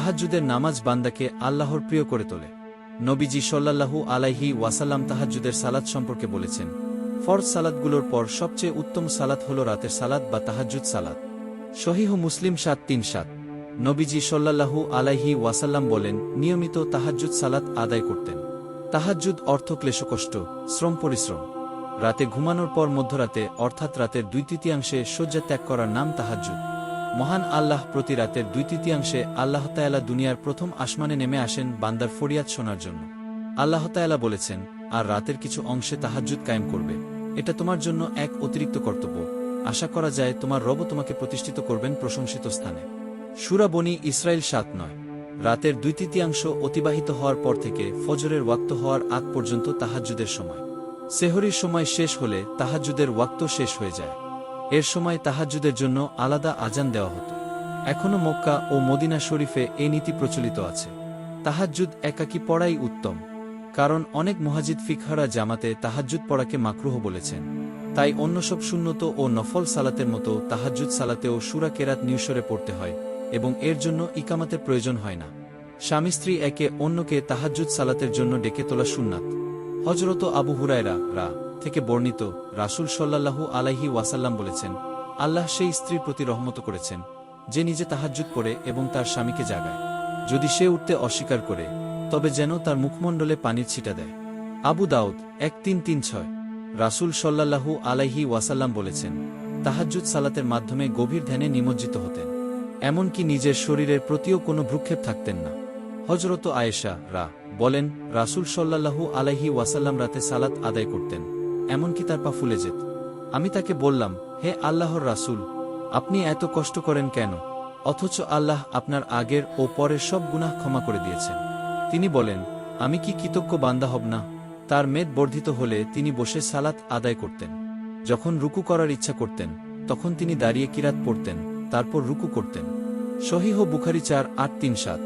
তাহাজ্জুদের নামাজ বান্দাকে আল্লাহর প্রিয় করে তোলে। নবীজি সল্লাল্লাহু আলাইহি ওয়াসাল্লাম তাহাজ্জুদের সালাত সম্পর্কে বলেছেন, ফরজ সালাদগুলোর পর সবচেয়ে উত্তম সালাত হল রাতের সালাত বা তাহাজ্জুদ সালাত। সহিহ মুসলিম সাত তিন সাত। নবীজি সল্লাল্লাহু আলাইহি ওয়াসাল্লাম বলেন, নিয়মিত তাহাজ্জুদ সালাত আদায় করতেন। তাহাজ্জুদ অর্থ ক্লেশকষ্ট, শ্রম পরিশ্রম। রাতে ঘুমানোর পর মধ্যরাতে, অর্থাৎ রাতের দুই তৃতীয়াংশে শয্যা ত্যাগ করার নাম তাহাজ্জুদ। মহান আল্লাহ প্রতি রাতের দুই তৃতীয়াংশে আল্লাহ তায়ালা দুনিয়ার প্রথম আসমানে নেমে আসেন বান্দার ফরিয়াদ শোনার জন্য। আল্লাহ তায়ালা বলেছেন, আর রাতের কিছু অংশে তাহাজ্জুদ কায়েম করবে। এটা তোমার জন্য এক অতিরিক্ত কর্তব্য। আশা করা যায় তোমার রব তোমাকে প্রতিষ্ঠিত করবেন প্রশংসিত স্থানে। সুরা বনি ইসরায়েল সাত নয়। রাতের দুই তৃতীয়াংশ অতিবাহিত হওয়ার পর থেকে ফজরের ওয়াক্ত হওয়ার আগ পর্যন্ত তাহাজ্জুদের সময়। সেহরির সময় শেষ হলে তাহাজ্জুদের ওয়াক্ত শেষ হয়ে যায়। এর সময় তাহাজ্জুদের জন্য আলাদা আজান দেওয়া হতো। এখনও মক্কা ও মদিনা শরীফে এই নীতি প্রচলিত আছে। তাহাজ্জুদ একাকী পড়াই উত্তম, কারণ অনেক মহাজিদ ফিকহারা জামাতে তাহাজ্জুদ পড়াকে মাকরুহ বলেছেন। তাই অন্য সব শূন্যত ও নফল সালাতের মতো তাহাজ্জুদ সালাতেও সুরা কেরাত নিউসরে পড়তে হয় এবং এর জন্য ইকামাতের প্রয়োজন হয় না। স্বামী স্ত্রী একে অন্যকে তাহাজ্জুদ সালাতের জন্য ডেকে তোলা সুন্নাত। হজরত আবু হুরায়রা রা থেকে বর্ণিত রাসুল সল্লাল্লাহু আলাইহি ওয়াসাল্লাম বলেছেন, আল্লাহ সেই স্ত্রীর প্রতি রহমত করেছেন, যে নিজে তাহাজ্জুদ পড়ে এবং তার স্বামীকে জাগায়। যদি সে উঠতে অস্বীকার করে, তবে যেন তার মুখমণ্ডলে পানির ছিটা দেয়। আবু দাউদ এক তিন তিন ছয়, রাসুল সল্লাল্লাহু আলাইহি ওয়াসাল্লাম বলেছেন, তাহাজ্জুদ সালাতের মাধ্যমে গভীর ধ্যানে নিমজ্জিত হতেন। এমনকি নিজের শরীরের প্রতিও কোনো ভ্রুক্ষেপ থাকতেন না। হজরত আয়েশা রা বলেন, রাসুল সল্লাল্লাহু আলাইহি ওয়াসাল্লাম রাতে সালাত আদায় করতেন। এমনকি তার পা ফুলে যেত। আমি তাকে বললাম, হে আল্লাহর রাসূল, আপনি এত কষ্ট করেন কেন? অথচ আল্লাহ আপনার আগের ও পরের সব গুনাহ ক্ষমা করে দিয়েছেন। তিনি বলেন, আমি কি কৃতজ্ঞ বান্দা হব না? তার মেদ বর্ধিত হলে তিনি বসে সালাত আদায় করতেন। যখন রুকু করার ইচ্ছা করতেন, তখন তিনি দাঁড়িয়ে কিরাত পড়তেন, তারপর রুকু করতেন। সহিহ বুখারি চার আট তিন সাত।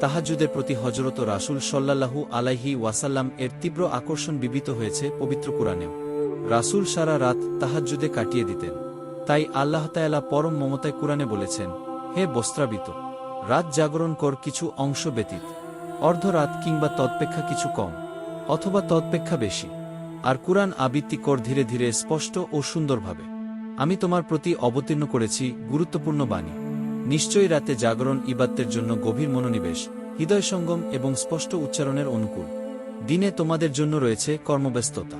তাহাজুদের প্রতি হজরত রাসুল সল্লাল্লাহু আলাইহি ওয়াসাল্লাম এর তীব্র আকর্ষণ বিবিত হয়েছে পবিত্র কুরআনেও। রাসুল সারা রাত তাহাজ্জুদে কাটিয়ে দিতেন। তাই আল্লাহ তায়ালা পরম মমতায় কুরআনে বলেছেন, হে বস্ত্রাবিত, রাত জাগরণ কর কিছু অংশ ব্যতীত, অর্ধরাত কিংবা তৎপেক্ষা কিছু কম, অথবা তৎপেক্ষা বেশি, আর কুরআন আবৃত্তি কর ধীরে ধীরে স্পষ্ট ও সুন্দরভাবে। আমি তোমার প্রতি অবতীর্ণ করেছি গুরুত্বপূর্ণ বাণী। নিশ্চয়ই রাতে জাগরণ ইবাত্তের জন্য গভীর মনোনিবেশ, হৃদয় সঙ্গম এবং স্পষ্ট উচ্চারণের অনুকূল। দিনে তোমাদের জন্য রয়েছে কর্মব্যস্ততা।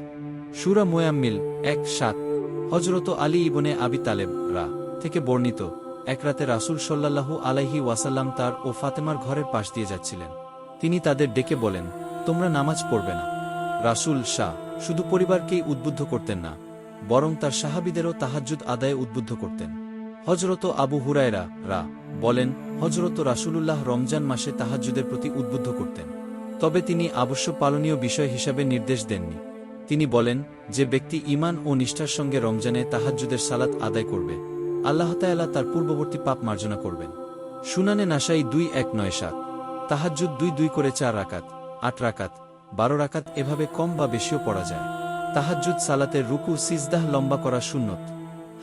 সুরা মোয়াম্মিল এক সাত হজরত আলী ইবনে আবি তালেব রা থেকে বর্ণিত এক রাতে রাসুল সল্লাল্লাহু আলাইহি ওয়াসাল্লাম তার ও ফাতেমার ঘরের পাশ দিয়ে যাচ্ছিলেন। তিনি তাদের ডেকে বলেন, তোমরা নামাজ পড়বে না। রাসুল শাহ শুধু পরিবারকেই উদ্বুদ্ধ করতেন না, বরং তার সাহাবিদেরও তাহাজ্জুদ আদায়ে উদ্বুদ্ধ করতেন। হজরত আবু হুরায়রা রা বলেন হজরত রাসূলুল্লাহ রমজান মাসে তাহাজ্জুদের প্রতি উদ্বুদ্ধ করতেন। তবে তিনি আবশ্য পালনীয় বিষয় হিসাবে নির্দেশ দেননি। তিনি বলেন, যে ব্যক্তি ইমান ও নিষ্ঠার সঙ্গে রমজানে তাহাজ্জুদের সালাত আদায় করবে, আল্লাহ তায়ালা তার পূর্ববর্তী পাপ মার্জনা করবেন। সুনানে নাসাই দুই এক নয় সাত। তাহাজ্জুদ দুই দুই করে চার রাকাত, আট রাকাত, বারো রাকাত এভাবে কম বা বেশিও পড়া যায়। তাহাজ্জুদ সালাতের রুকু সিজদাহ লম্বা করা সুন্নত।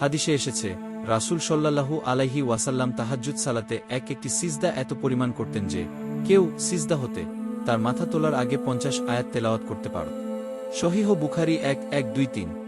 হাদিসে এসেছে রাসুল সল্লাহু আলাইহি ওয়াসাল্লাম তাহাজুদ সালাতে এক একটি সিজদা এত পরিমাণ করতেন যে, কেউ সিজদা হতে তার মাথা তোলার আগে পঞ্চাশ আয়াত তেলাওয়াত করতে পারত। সহিহ বুখারি এক এক দুই তিন।